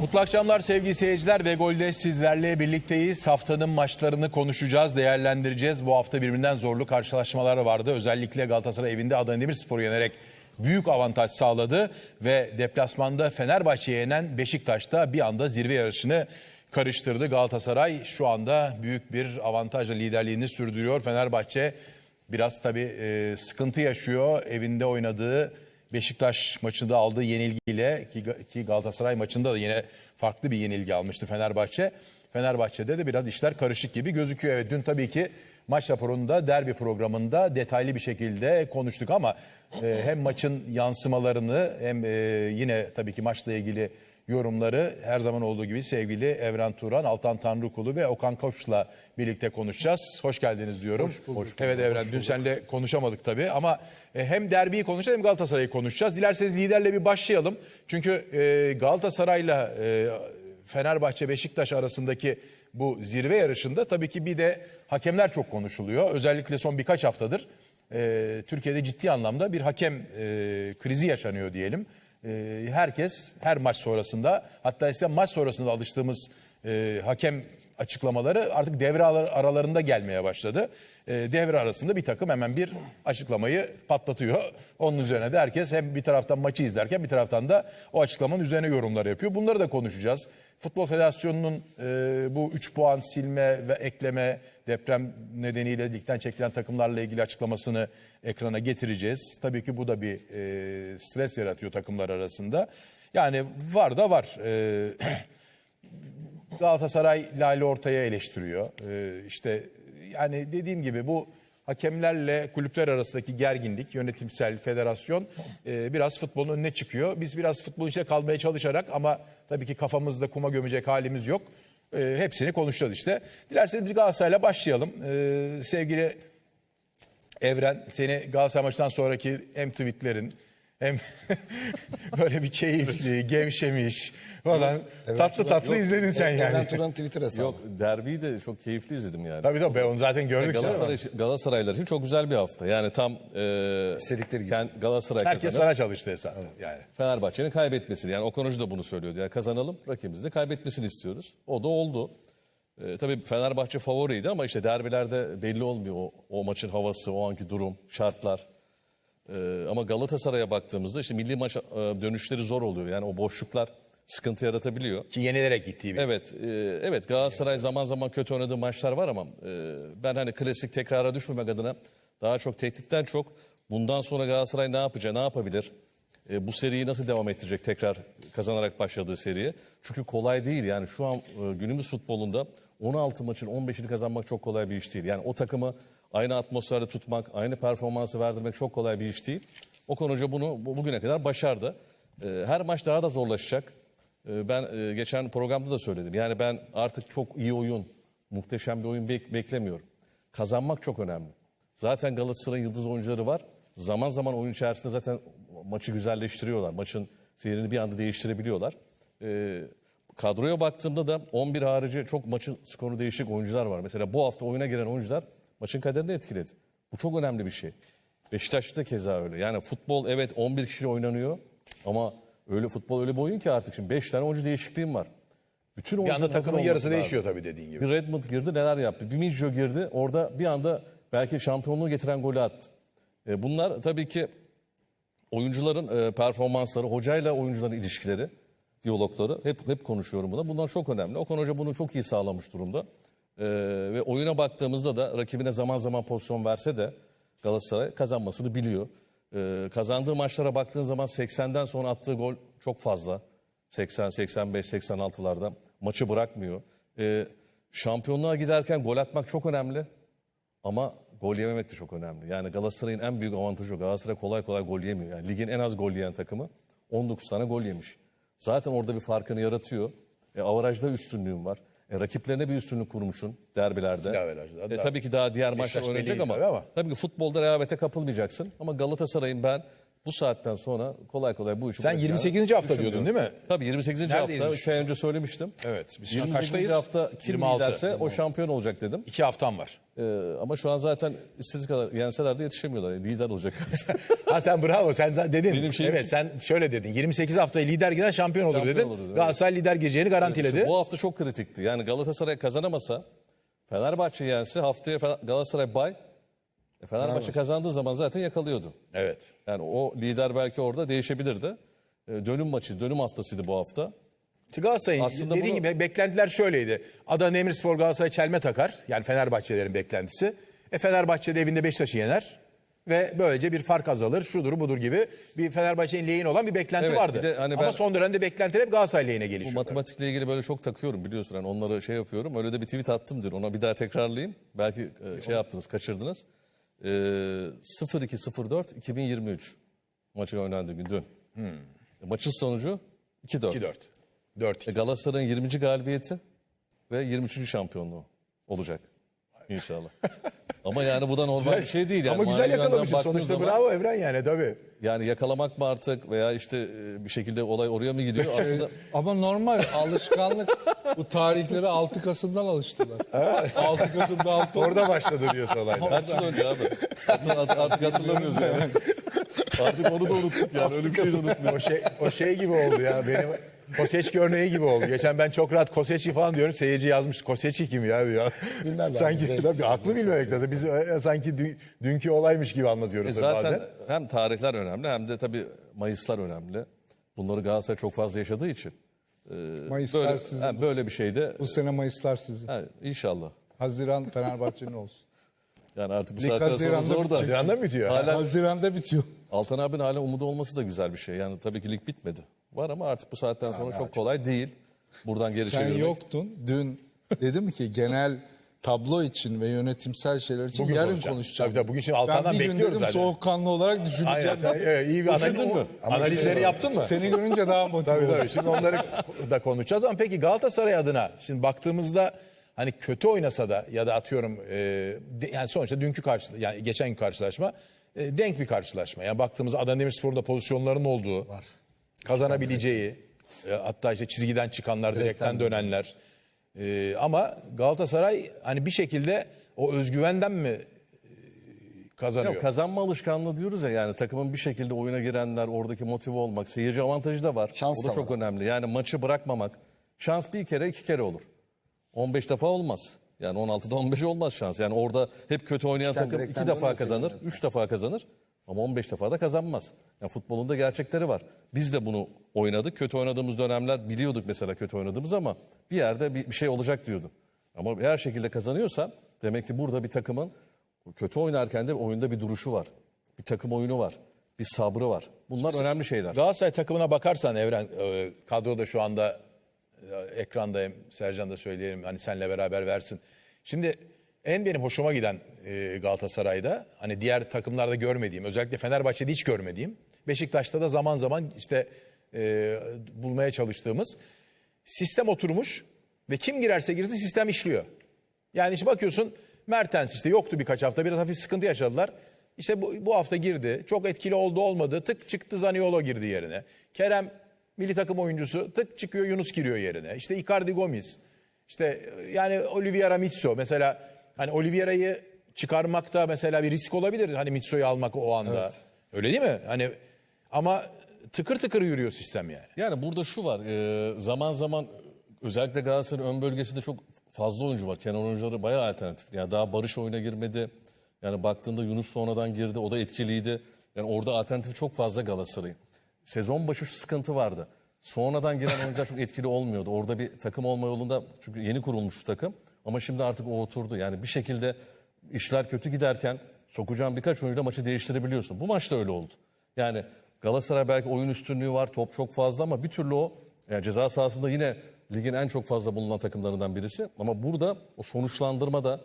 Mutlu akşamlar sevgili seyirciler ve golde sizlerle birlikteyiz. Haftanın maçlarını konuşacağız, değerlendireceğiz. Bu hafta birbirinden zorlu karşılaşmalar vardı. Özellikle Galatasaray evinde Adana Demirspor'u yenerek büyük avantaj sağladı ve deplasmanda Fenerbahçe'ye yenen Beşiktaş'ta bir anda zirve yarışını karıştırdı. Galatasaray şu anda büyük bir avantajla liderliğini sürdürüyor. Fenerbahçe biraz tabii e, sıkıntı yaşıyor. Evinde oynadığı Beşiktaş maçında aldığı yenilgiyle ki Galatasaray maçında da yine farklı bir yenilgi almıştı Fenerbahçe. Fenerbahçe'de de biraz işler karışık gibi gözüküyor. Evet dün tabii ki maç raporunda derbi programında detaylı bir şekilde konuştuk ama e, hem maçın yansımalarını hem e, yine tabii ki maçla ilgili yorumları her zaman olduğu gibi sevgili Evren Turan, Altan Tanrıkulu ve Okan Koç'la birlikte konuşacağız. Hoş geldiniz diyorum. Evet Evren dün seninle konuşamadık tabii ama e, hem derbiyi konuşacağız hem Galatasaray'ı konuşacağız. Dilerseniz liderle bir başlayalım. Çünkü e, Galatasaray'la e, Fenerbahçe Beşiktaş arasındaki bu zirve yarışında tabii ki bir de hakemler çok konuşuluyor. Özellikle son birkaç haftadır e, Türkiye'de ciddi anlamda bir hakem e, krizi yaşanıyor diyelim. E, herkes her maç sonrasında hatta ise maç sonrasında alıştığımız e, hakem açıklamaları artık devre ara- aralarında gelmeye başladı. E, devre arasında bir takım hemen bir açıklamayı patlatıyor. Onun üzerine de herkes hem bir taraftan maçı izlerken bir taraftan da o açıklamanın üzerine yorumlar yapıyor. Bunları da konuşacağız. Futbol Federasyonu'nun e, bu 3 puan silme ve ekleme deprem nedeniyle ligden çekilen takımlarla ilgili açıklamasını ekrana getireceğiz. Tabii ki bu da bir e, stres yaratıyor takımlar arasında. Yani var da var. E, Galatasaray Lale Orta'ya eleştiriyor. Ee, işte yani dediğim gibi bu hakemlerle kulüpler arasındaki gerginlik, yönetimsel federasyon e, biraz futbolun önüne çıkıyor. Biz biraz futbolun içinde kalmaya çalışarak ama tabii ki kafamızda kuma gömecek halimiz yok. E, hepsini konuşacağız işte. Dilerseniz biz Galatasaray'la başlayalım. E, sevgili Evren, seni Galatasaray maçından sonraki hem tweetlerin hem böyle bir keyifli, gevşemiş falan tatlı tatlı izledin sen yani. Evren Turan Twitter hesabı. Yok derbiyi de çok keyifli izledim yani. Tabii tabii ben onu zaten gördük. canım. Galatasaray, Galatasaraylar için çok güzel bir hafta. Yani tam e, İstedikleri gibi. kend- Galatasaray Herkes kazanıp sana çalıştı hesap. Yani. Fenerbahçe'nin kaybetmesini. Yani Okan Hoca da bunu söylüyordu. Yani kazanalım rakibimizi de kaybetmesini istiyoruz. O da oldu. E, tabii Fenerbahçe favoriydi ama işte derbilerde belli olmuyor o, o maçın havası, o anki durum, şartlar. E, ama Galatasaray'a baktığımızda işte milli maç e, dönüşleri zor oluyor. Yani o boşluklar sıkıntı yaratabiliyor. Ki yenilerek gittiği bir. Evet, e, evet Galatasaray zaman zaman kötü oynadığı maçlar var ama e, ben hani klasik tekrara düşmemek adına daha çok teknikten çok bundan sonra Galatasaray ne yapacak, ne yapabilir? E, bu seriyi nasıl devam ettirecek tekrar kazanarak başladığı seriye? Çünkü kolay değil yani şu an e, günümüz futbolunda 16 maçın 15'ini kazanmak çok kolay bir iş değil. Yani o takımı aynı atmosferde tutmak, aynı performansı verdirmek çok kolay bir iş değil. Okan Hoca bunu bu- bugüne kadar başardı. E, her maç daha da zorlaşacak. Ee, Ben e, geçen programda da söyledim. Yani ben artık çok iyi oyun, muhteşem bir oyun bek- beklemiyorum. Kazanmak çok önemli. Zaten Galatasaray'ın yıldız oyuncuları var. Zaman zaman oyun içerisinde zaten maçı güzelleştiriyorlar. Maçın seyrini bir anda değiştirebiliyorlar. Ee, kadroya baktığımda da 11 harici çok maçın skoru değişik oyuncular var. Mesela bu hafta oyuna giren oyuncular maçın kaderini etkiledi. Bu çok önemli bir şey. Beşiktaş'ta keza öyle. Yani futbol evet 11 kişi oynanıyor ama öyle futbol öyle bir oyun ki artık şimdi 5 tane oyuncu değişikliğim var. Bütün Bir anda takımın yarısı lazım. değişiyor tabii dediğin gibi. Bir Redmond girdi neler yaptı. Bir Midjo girdi orada bir anda belki şampiyonluğu getiren golü attı. E, bunlar tabii ki oyuncuların e, performansları, hocayla oyuncuların ilişkileri, diyalogları hep hep konuşuyorum buna. Bunlar çok önemli. Okan Hoca bunu çok iyi sağlamış durumda. E, ve oyuna baktığımızda da rakibine zaman zaman pozisyon verse de Galatasaray kazanmasını biliyor. E, kazandığı maçlara baktığın zaman 80'den sonra attığı gol çok fazla. 80, 85, 86'larda maçı bırakmıyor. E, şampiyonluğa giderken gol atmak çok önemli. Ama gol yememek de çok önemli. Yani Galatasaray'ın en büyük avantajı o. Galatasaray kolay kolay gol yemiyor. Yani ligin en az gol yiyen takımı 19 tane gol yemiş. Zaten orada bir farkını yaratıyor. E, avarajda üstünlüğün var. E, rakiplerine bir üstünlük kurmuşsun derbilerde. E, tabii ki daha diğer maçlar Beşiktaş oynanacak belli ama, tabii ama. tabii ki futbolda rehavete kapılmayacaksın. Ama Galatasaray'ın ben bu saatten sonra kolay kolay bu işi Sen bırakacağını 28. hafta diyordun değil mi? Tabii 28. Neredeyiz hafta biz? 2 ay önce söylemiştim. Evet, biz şu an 28. kaçtayız? hafta kim 26. liderse o şampiyon olacak dedim. İki haftam var. Ee, ama şu an zaten istediği kadar yenseler de yetişemiyorlar. Lider olacak. Ha sen bravo sen dedin. Benim şeyim evet sen şöyle dedin. 28 haftayı lider giren şampiyon olur Şampiyon dedin. olur dedim, evet. Galatasaray lider gireceğini garantiledi. İşte bu hafta çok kritikti. Yani Galatasaray kazanamasa Fenerbahçe yense haftaya Galatasaray bay. E, Fenerbahçe kazandığı zaman zaten yakalıyordu. Evet. Yani o lider belki orada değişebilirdi. E, dönüm maçı, dönüm haftasıydı bu hafta. Galatasaray'ın Aslında dediğin bunu- gibi beklentiler şöyleydi. Adana Demirspor Galatasaray çelme takar. Yani Fenerbahçelerin beklentisi. E Fenerbahçe de evinde Beşiktaş'ı yener. Ve böylece bir fark azalır. Şudur budur gibi bir Fenerbahçe'nin lehine olan bir beklenti Evet, vardı. bir de hani Ama son dönemde beklentiler hep Galatasaray lehine Bu gelişiyor. matematikle ilgili böyle çok takıyorum biliyorsun. Yani onları şey yapıyorum. Öyle de bir tweet attım dün. Ona bir daha tekrarlayayım. Belki e, şey yaptınız, kaçırdınız. E, 0204 2023 maçın oynandığı gün dün. E, Maçın sonucu 2-4. 2-4. 4 E, Galatasaray'ın 20. galibiyeti ve 23. şampiyonluğu olacak inşallah. Ama yani bu da normal bir şey değil. Yani Ama güzel manevi yönden yakalamışsın. baktığın Sonuçta zaman- bravo Evren yani tabii. Yani yakalamak mı artık veya işte e, bir şekilde olay oraya mı gidiyor? Aslında Ama normal alışkanlık. Bu tarihleri 6 Kasım'dan alıştılar. 6 Kasım'da 6 Orada başladı diyorsun olaylar. kaç yıl önce abi? Artık, artık hatırlamıyoruz yani. Artık onu da unuttuk yani. Öyle bir şey de unutmuyoruz. o şey o şey gibi oldu ya benim Koseçki örneği gibi oldu. Geçen ben çok rahat Koseçki falan diyorum. Seyirci yazmış. Koseçki kim ya diyor. Bilmem sanki abi, tabii haklı bilmemek lazım. Biz e, sanki dü- dünkü olaymış gibi anlatıyoruz E zaten bazen. hem tarihler önemli hem de tabii Mayıslar önemli. Bunları Galatasaray çok fazla yaşadığı için. Mayıslar Böyle, sizin. hem böyle bir şeyde Bu sene Mayıslar sizin. ha, inşallah. Haziran Fenerbahçe'nin olsun. Yani artık bu Lig saatten sonra Haziran'da zor da. Haziran'da mı bitiyor? Hala Haziran'da bitiyor. Altan abinin hala umudu olması da güzel bir şey. Yani tabii ki lig bitmedi. Var ama artık bu saatten sonra çok kolay değil. Buradan geri Sen çevirmek. yoktun. Dün dedim ki genel tablo için ve yönetimsel şeyler için Bugün yarın konuşacağım. konuşacağım. Tabii tabii, bugün şimdi Altan'dan ben bir gün bekliyoruz dedim zaten. soğukkanlı olarak düşüneceğim. Aynen. Sen, evet, iyi bir analiz, Düşündün mü? analizleri yaptın mı? Seni görünce daha motive Tabii oldum. tabii. Şimdi onları da konuşacağız ama peki Galatasaray adına şimdi baktığımızda hani kötü oynasa da ya da atıyorum e, de- yani sonuçta dünkü karşı yani geçen gün karşılaşma e, denk bir karşılaşma. Yani baktığımızda Adana Demirspor'un da pozisyonların olduğu, kazanabileceği e, hatta işte çizgiden çıkanlar, direkten dönenler. E, ama Galatasaray hani bir şekilde o özgüvenden mi e, kazanıyor? Yok, kazanma alışkanlığı diyoruz ya yani takımın bir şekilde oyuna girenler, oradaki motive olmak, seyirci avantajı da var. Şans o da, da çok var. önemli. Yani maçı bırakmamak. Şans bir kere iki kere olur. 15 defa olmaz. Yani 16'da 15 olmaz şans. Yani orada hep kötü oynayan Üçten takım iki defa kazanır, yani. üç defa kazanır. Ama 15 defa da kazanmaz. Yani futbolun da gerçekleri var. Biz de bunu oynadık. Kötü oynadığımız dönemler biliyorduk mesela kötü oynadığımız ama bir yerde bir, bir şey olacak diyordum. Ama her şekilde kazanıyorsa demek ki burada bir takımın kötü oynarken de oyunda bir duruşu var. Bir takım oyunu var. Bir sabrı var. Bunlar önemli şeyler. Galatasaray takımına bakarsan Evren e, kadroda şu anda e, ekrandayım. Sercan da söyleyelim hani senle beraber versin. Şimdi en benim hoşuma giden e, Galatasaray'da hani diğer takımlarda görmediğim özellikle Fenerbahçe'de hiç görmediğim Beşiktaş'ta da zaman zaman işte e, bulmaya çalıştığımız sistem oturmuş ve kim girerse girsin sistem işliyor. Yani işte bakıyorsun Mertens işte yoktu birkaç hafta biraz hafif sıkıntı yaşadılar. İşte bu, bu hafta girdi. Çok etkili oldu olmadı. Tık çıktı Zaniolo girdi yerine. Kerem milli takım oyuncusu tık çıkıyor Yunus giriyor yerine. İşte Icardi Gomis. İşte yani Oliveira Mitso mesela hani Oliveira'yı çıkarmakta mesela bir risk olabilir. Hani Mitso'yu almak o anda. Öyle değil mi? Hani ama tıkır tıkır yürüyor sistem yani. Yani burada şu var. e, zaman zaman özellikle Galatasaray'ın ön bölgesinde çok fazla oyuncu var. Kenar oyuncuları bayağı alternatif. Yani daha Barış oyuna girmedi. Yani baktığında Yunus sonradan girdi. O da etkiliydi. Yani orada alternatif çok fazla Galatasaray'ın. Sezon başı şu sıkıntı vardı. Sonradan giren oyuncular çok etkili olmuyordu. Orada bir takım olma yolunda çünkü yeni kurulmuş takım. Ama şimdi artık o oturdu. Yani bir şekilde işler kötü giderken sokacağın birkaç oyuncuyla maçı değiştirebiliyorsun. Bu maçta öyle oldu. Yani Galatasaray belki oyun üstünlüğü var, top çok fazla ama bir türlü o yani ceza sahasında yine ligin en çok fazla bulunan takımlarından birisi. Ama burada o sonuçlandırmada,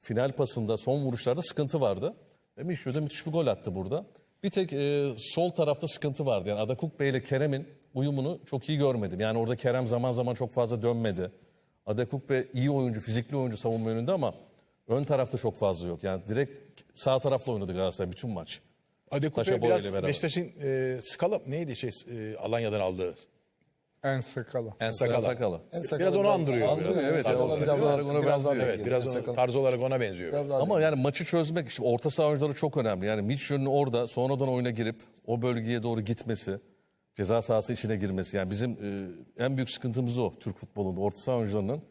final pasında, son vuruşlarda sıkıntı vardı. Ve Mişo da müthiş bir gol attı burada. Bir tek e, sol tarafta sıkıntı vardı. Yani Adakuk Bey ile Kerem'in uyumunu çok iyi görmedim. Yani orada Kerem zaman zaman çok fazla dönmedi. Adakuk Bey iyi oyuncu, fizikli oyuncu savunma yönünde ama ön tarafta çok fazla yok. Yani direkt sağ tarafla oynadı Galatasaray bütün maç. Boya biraz. Beşiktaş'ın e, skala neydi şey e, Alanya'dan aldığı En sakala. en Sakala. sakala. sakala. En Biraz sakalı onu andırıyor. andırıyor. biraz. Evet, Sakalı evet. biraz, Biraz daha, ona biraz daha benziyor. Evet, biraz Sakalı- o, tarz olarak ona benziyor. biraz Ama yani maçı çözmek işte orta saha oyuncuları çok önemli. Yani Mitchell'ın orada sonradan oyuna girip o bölgeye doğru gitmesi, ceza sahası içine girmesi. Yani bizim e, en büyük sıkıntımız o Türk futbolunda. Orta saha oyuncularının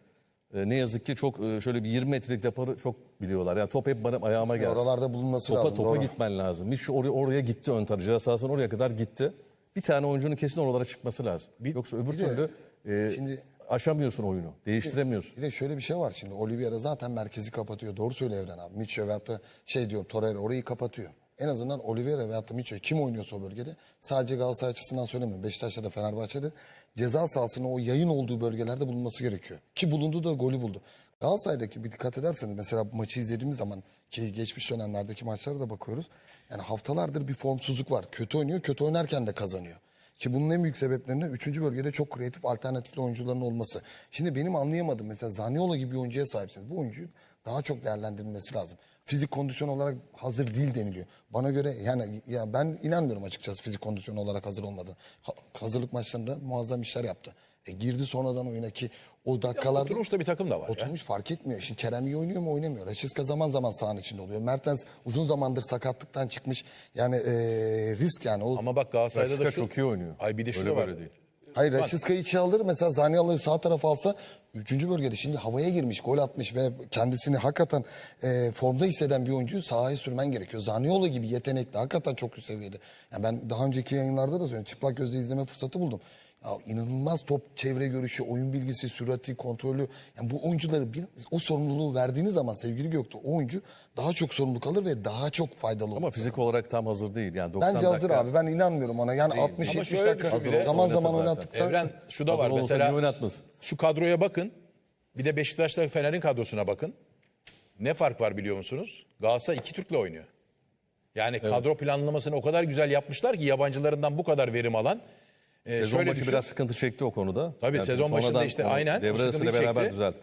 e, ne yazık ki çok e, şöyle bir 20 metrelik deparı çok biliyorlar. Yani top hep bana ayağıma gelsin. Oralarda bulunması topa, lazım. Topa doğru. gitmen lazım. Mitchell oraya, oraya gitti ön tarafı. Ceza sahasının oraya kadar gitti. Bir tane oyuncunun kesin oralara çıkması lazım. Yoksa öbür bir de türlü e, şimdi- aşamıyorsun oyunu. Değiştiremiyorsun. Bir de şöyle bir şey var şimdi. Oliveira zaten merkezi kapatıyor. Doğru söyle Evren abi. Mitchell veyahut da şey diyor Torreira orayı kapatıyor. En azından Oliveira veyahut da Mitchell kim oynuyorsa o bölgede sadece Galatasaray açısından söylemiyorum. Beşiktaş'ta da Fenerbahçe'de ceza sahasının o yayın olduğu bölgelerde bulunması gerekiyor. Ki bulundu da golü buldu. Galatasaray'daki bir dikkat ederseniz mesela maçı izlediğimiz zaman ki geçmiş dönemlerdeki maçlara da bakıyoruz. Yani haftalardır bir formsuzluk var. Kötü oynuyor, kötü oynarken de kazanıyor. Ki bunun en büyük sebeplerinden 3. bölgede çok kreatif alternatifli oyuncuların olması. Şimdi benim anlayamadığım mesela Zaniolo gibi bir oyuncuya sahipsiniz. Bu oyuncuyu daha çok değerlendirilmesi lazım. Fizik kondisyon olarak hazır değil deniliyor. Bana göre yani ya ben inanmıyorum açıkçası fizik kondisyon olarak hazır olmadı. Ha- hazırlık maçlarında muazzam işler yaptı. E girdi sonradan oyuna ki o dakikalarda Oturmuş da bir takım da var. ya. Oturmuş fark etmiyor. Şimdi Kerem iyi oynuyor mu oynamıyor. Raşiska zaman zaman sahanın içinde oluyor. Mertens uzun zamandır sakatlıktan çıkmış. Yani eee, risk yani. O, Ama bak Galatasaray'da da Raşika şu, çok iyi oynuyor. Ay bir de şu Öyle da var. değil. Hayır Raşiska'yı içe alır. Mesela Zaniolo'yu sağ tarafa alsa 3. bölgede şimdi havaya girmiş, gol atmış ve kendisini hakikaten eee, formda hisseden bir oyuncuyu sahaya sürmen gerekiyor. Zaniolo gibi yetenekli, hakikaten çok üst seviyede. Yani ben daha önceki yayınlarda da söyledim. Çıplak gözle izleme fırsatı buldum. Ya inanılmaz top çevre görüşü, oyun bilgisi, sürati, kontrolü. Yani bu oyuncuları bir, o sorumluluğu verdiğiniz zaman sevgili Göktuğ o oyuncu daha çok sorumluluk alır ve daha çok faydalı olur. Ama fizik olarak tam hazır değil. Yani 90 Bence hazır dakika- abi. Ben inanmıyorum ona. Yani 60 Ama 70 şöyle dakika düşün bir de- zaman Oynatır zaman zaten. oynattıktan Evren şu da Hazır var mesela. oynatmasın? Şu kadroya bakın. Bir de Beşiktaş'ta Fener'in kadrosuna bakın. Ne fark var biliyor musunuz? Galatasaray iki Türk'le oynuyor. Yani kadro planlamasını o kadar güzel yapmışlar ki yabancılarından bu kadar verim alan. Ee, Sezon şöyle başı düşün. biraz sıkıntı çekti o konuda. Tabii sezon başında sonradan işte onu aynen o Devre arasıyla sıkıntıyı beraber çekti. düzeltti.